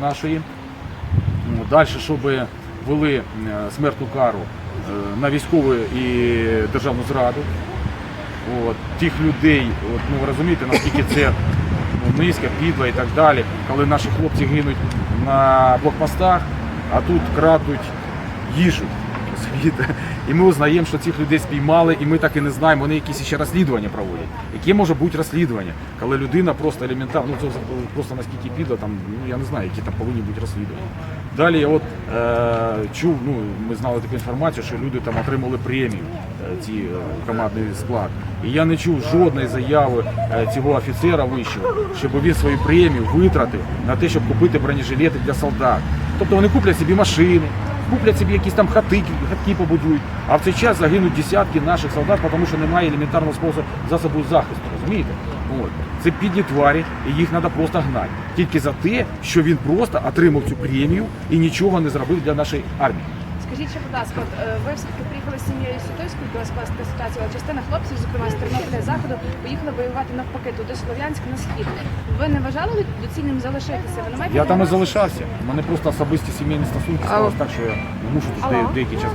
нашої. Далі, щоб ввели е, смертну кару е, на військову і державну зраду. От, тих людей, от, ну ви розумієте, наскільки це ну, низько, підло і так далі, коли наші хлопці гинуть на блокпостах, а тут крадуть їжу. Розумієте? І ми узнаємо, що цих людей спіймали, і ми так і не знаємо, вони якісь ще розслідування проводять. Яке може бути розслідування, коли людина просто елементарно, ну це просто наскільки підло, там, ну я не знаю, які там повинні бути розслідування. Далі я от е, чув, ну ми знали таку інформацію, що люди там отримали премію, е, ці е, командний склад. І я не чув жодної заяви е, цього офіцера вищого, щоб він свою премію витратив на те, щоб купити бронежилети для солдат. Тобто вони куплять собі машини, куплять собі якісь там хати, хатки побудують, а в цей час загинуть десятки наших солдат, тому що немає елементарного способу засобу захисту. Розумієте? От. Це підні тварі, і їх треба просто гнати. Тільки за те, що він просто отримав цю премію і нічого не зробив для нашої армії. Скажіть, ще, будь ласка, от е, ви все-таки приїхали з сім'єю вас склалася така ситуація, але частина хлопців, зокрема з Тернополя заходу, поїхали воювати навпаки туди Слов'янськ на схід. Ви не вважали доцільним залишитися? Ви не маєте Я там і залишався. У мене просто особисті сімейні стосунки сталося так, що я мушу тут Алло. де- деякий час